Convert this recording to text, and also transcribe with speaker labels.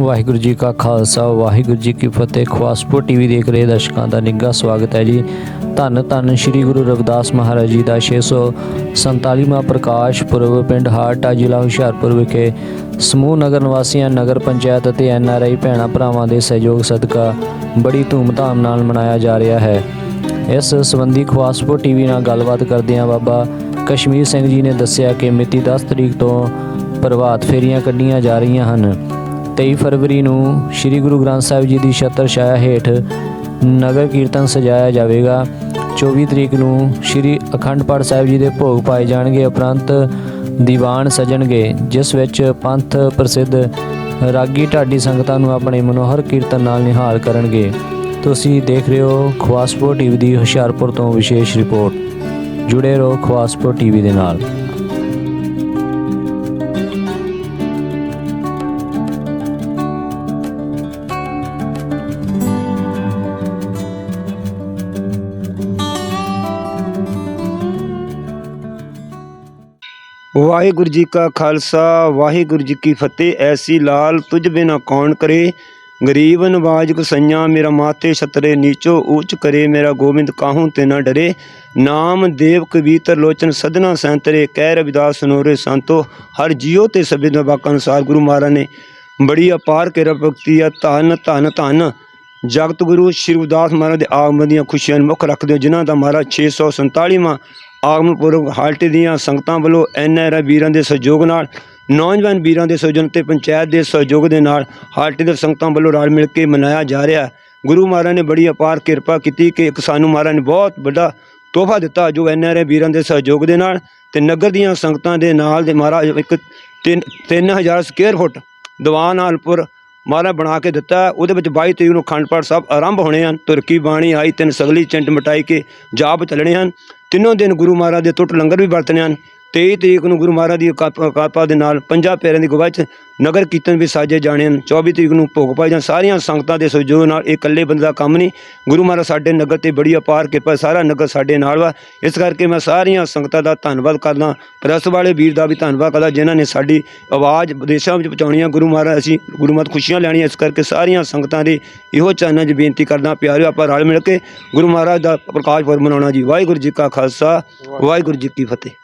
Speaker 1: ਵਾਹਿਗੁਰੂ ਜੀ ਕਾ ਖਾਲਸਾ, ਵਾਹਿਗੁਰੂ ਜੀ ਕੀ ਫਤਿਹ। ਖਵਾਸਪੁਰ ਟੀਵੀ ਦੇਖ ਰਹੇ ਦਰਸ਼ਕਾਂ ਦਾ ਨਿੱਘਾ ਸਵਾਗਤ ਹੈ ਜੀ। ਧੰਨ ਧੰਨ ਸ੍ਰੀ ਗੁਰੂ ਰਵਿਦਾਸ ਮਹਾਰਾਜ ਜੀ ਦਾ 647ਵਾਂ ਪ੍ਰਕਾਸ਼ ਪੁਰਬ ਪਿੰਡ ਹਾਰਟਾ ਜ਼ਿਲ੍ਹਾ ਹੁਸ਼ਿਆਰਪੁਰ ਵਿਖੇ। ਸਮੂਹ ਨਗਰ ਨਿਵਾਸੀਆਂ, ਨਗਰ ਪੰਚਾਇਤ ਅਤੇ ਐੱਨ ਆਰ ਆਈ ਭੈਣਾਂ ਭਰਾਵਾਂ ਦੇ ਸਹਿਯੋਗ ਸਦਕਾ ਬੜੀ ਧੂਮਧਾਮ ਨਾਲ ਮਨਾਇਆ ਜਾ ਰਿਹਾ ਹੈ। ਇਸ ਸੰਬੰਧੀ ਖਵਾਸਪੁਰ ਟੀਵੀ ਨਾਲ ਗੱਲਬਾਤ ਕਰਦਿਆਂ ਬਾਬਾ ਕਸ਼ਮੀਰ ਸਿੰਘ ਜੀ ਨੇ ਦੱਸਿਆ ਕਿ ਮਿਤੀ 10 ਤਰੀਕ ਤੋਂ ਪ੍ਰਭਾਤ ਫੇਰੀਆਂ ਕੱਢੀਆਂ ਜਾ ਰਹੀਆਂ ਹਨ। 23 ਫਰਵਰੀ ਨੂੰ ਸ੍ਰੀ ਗੁਰੂ ਗ੍ਰੰਥ ਸਾਹਿਬ ਜੀ ਦੀ ਛਤਰ ਛਾਇਆ ਹੇਠ ਨਗਰ ਕੀਰਤਨ ਸਜਾਇਆ ਜਾਵੇਗਾ। 24 ਤਰੀਕ ਨੂੰ ਸ੍ਰੀ ਅਖੰਡ ਪਾਠ ਸਾਹਿਬ ਜੀ ਦੇ ਭੋਗ ਪਾਏ ਜਾਣਗੇ, ਉਪਰੰਤ ਦੀਵਾਨ ਸਜਣਗੇ, ਜਿਸ ਵਿੱਚ ਪੰਥ ਪ੍ਰਸਿੱਧ ਰਾਗੀ ਢਾਡੀ ਸੰਗਤਾਂ ਨੂੰ ਆਪਣੇ ਮਨੋਹਰ ਕੀਰਤਨ ਨਾਲ ਨਿਹਾਲ ਕਰਨਗੇ। ਤੁਸੀਂ ਦੇਖ ਰਹੇ ਹੋ ਖਵਾਸਪੁਰ ਟੀਵੀ ਦੀ ਹੁਸ਼ਿਆਰਪੁਰ ਤੋਂ ਵਿਸ਼ੇਸ਼ ਰਿਪੋਰਟ। ਜੁੜੇ ਰਹੋ ਖਵਾਸਪੁਰ ਟੀਵੀ ਦੇ ਨਾਲ।
Speaker 2: ਵਾਹਿਗੁਰੂ ਜੀ ਕਾ ਖਾਲਸਾ, ਵਾਹਿਗੁਰੂ ਜੀ ਕੀ ਫਤਿਹ। ਐਸੀ ਲਾਲ ਤੁਝ ਬਿਨਾ ਕੌਣ ਕਰੇ? ਗਰੀਬ ਨਵਾਜ ਕਸਈਆਂ ਮੇਰਾ ਮਾਥੇ ਛਤਰੇ, ਨੀਚੋ ਉੱਚ ਕਰੇ ਮੇਰਾ ਗੋਬਿੰਦ ਕਾਹੂ ਤੇ ਨਾ ਡਰੇ। ਨਾਮ ਦੇਵ ਕਵੀਤਰ ਲੋਚਨ ਸਦਨਾ ਸੰਤਰੇ, ਕਹਿ ਰਵਿਦਾਸ ਸੁਨੋਰੇ ਸੰਤੋ, ਹਰ ਜੀਉ ਤੇ ਸਭੇ ਦਾ ਵਾਕ ਅਨੁਸਾਰ ਗੁਰੂ ਮਹਾਰਾਜ ਨੇ ਬੜੀ ਅਪਾਰ ਕਿਰਪਾ ਭਗਤੀ ਆ, ਧਨ ਧਨ, ਧੰਨ। ਜਗਤ ਗੁਰੂ ਸ਼੍ਰੀ ਉਦਾਸ ਮਹਾਰਾਜ ਦੇ ਆਗਮਨ ਦੀਆਂ ਖੁਸ਼ੀਆਂ ਨੂੰ ਮੁੱਖ ਰੱਖਦੇ ਹੋ ਜਿਨ੍ਹਾਂ ਦਾ ਮਹਾਰਾਜ 647ਵਾਂ ਆਗਮਨ ਪੁਰਬ ਦੀਆਂ ਸੰਗਤਾਂ ਵੱਲੋਂ ਐਨਆਰਆਈ ਵੀਰਾਂ ਦੇ ਸਹਿਯੋਗ ਨਾਲ, ਨੌਜਵਾਨ ਵੀਰਾਂ ਦੇ ਸਹਿਯੋਗ ਤੇ ਪੰਚਾਇਤ ਦੇ ਸਹਿਯੋਗ ਦੇ ਨਾਲ ਹਾਲਟੇ ਦੇ ਸੰਗਤਾਂ ਵੱਲੋਂ ਰਲ ਮਿਲ ਕੇ ਮਨਾਇਆ ਜਾ ਰਿਹਾ ਗੁਰੂ ਮਹਾਰਾਜ ਨੇ ਬੜੀ ਅਪਾਰ ਕਿਰਪਾ ਕੀਤੀ ਕਿ ਇੱਕ ਸਾਨੂੰ ਮਹਾਰਾਜ ਨੇ ਬਹੁਤ ਵੱਡਾ ਤੋਹਫਾ ਦਿੱਤਾ ਜੋ ਐਨਆਰਆਈ ਵੀਰਾਂ ਦੇ ਸਹਿਯੋਗ ਦੇ ਨਾਲ ਤੇ ਨਗਰ ਦੀਆਂ ਸੰਗਤਾਂ ਦੇ ਨਾਲ ਦੇ ਮਹਾਰਾਜ ਇੱਕ 3000 ਸਕੁਅਰ ਫੁੱਟ ਦੀਵਾਨ ਹਾਲਪੁਰ ਮਹਾਰਾਜ ਬਣਾ ਕੇ ਦਿੱਤਾ। ਹੈ। ਉਹਦੇ ਵਿੱਚ 22 ਤਰੀਕ ਨੂੰ ਖੰਡ ਪਾਠ ਸਾਹਿਬ ਆਰੰਭ ਹੋਣੇ ਹਨ। ਤੁਰਕੀ ਬਾਣੀ ਆਈ, ਤਿੰਨ ਸਗਲੀ ਚੰਟ ਮਟਾਈ ਕੇ ਜਾਪ ਚੱਲਣੇ ਹਨ। ਤਿੰਨੋਂ ਦਿਨ ਗੁਰੂ ਮਹਾਰਾਜ ਦੇ ਟੁੱਟ ਲੰਗਰ ਵੀ ਵਰਤਣੇ ਹਨ। 23 ਤਰੀਕ ਨੂੰ ਗੁਰੂ ਮਹਾਰਾਜ ਦੀ ਕਾਪਾ ਦੇ ਨਾਲ ਪੰਜਾਂ ਪਿਆਰਿਆਂ ਦੀ ਗਵਾਹ 'ਚ ਨਗਰ ਕੀਰਤਨ ਵੀ ਸਾਜੇ ਜਾਣੇ ਹਨ। 24 ਤਰੀਕ ਨੂੰ ਭੋਗ ਪਾਏ ਜਾਣ। ਸਾਰੀਆਂ ਸੰਗਤਾਂ ਦੇ ਸਹਿਯੋਗ ਨਾਲ ਇਹ ਇਕੱਲੇ ਬੰਦੇ ਦਾ ਕੰਮ ਨਹੀਂ। ਗੁਰੂ ਮਹਾਰਾਜ ਸਾਡੇ ਨਗਰ ਤੇ ਬੜੀ ਅਪਾਰ ਕਿਰਪਾ, ਸਾਰਾ ਨਗਰ ਸਾਡੇ ਨਾਲ ਵਾ। ਇਸ ਕਰਕੇ ਮੈਂ ਸਾਰੀਆਂ ਸੰਗਤਾਂ ਦਾ ਧੰਨਵਾਦ ਕਰਦਾ ਪ੍ਰੈਸ ਵਾਲੇ ਵੀਰ ਦਾ ਵੀ ਧੰਨਵਾਦ ਕਰਦਾ, ਜਿਨ੍ਹਾਂ ਨੇ ਸਾਡੀ ਆਵਾਜ਼ ਵਿਦੇਸ਼ਾਂ ਵਿੱਚ ਪਹੁੰਚਾਉਣੀ ਆ। ਗੁਰੂ ਮਹਾਰਾਜ, ਅਸੀਂ ਗੁਰੂ ਮਤ ਖੁਸ਼ੀਆਂ ਲੈਣੀਆਂ। ਇਸ ਕਰਕੇ ਸਾਰੀਆਂ ਸੰਗਤਾਂ ਦੇ ਇਹੋ ਚਾਨਾਂ 'ਚ ਬੇਨਤੀ ਕਰਦਾ ਪਿਆਰਿਓ, ਆਪਾਂ ਰਲ ਮਿਲ ਕੇ ਗੁਰੂ ਮਹਾਰਾਜ ਦਾ ਪ੍ਰਕਾਸ਼ ਪੁਰਬ ਮਨਾਉਣਾ ਜੀ। ਵਾਹਿਗੁਰੂ ਜੀ ਕਾ ਖਾਲਸਾ, ਵਾਹਿਗੁਰੂ ਜੀ ਕੀ ਫਤਿਹ।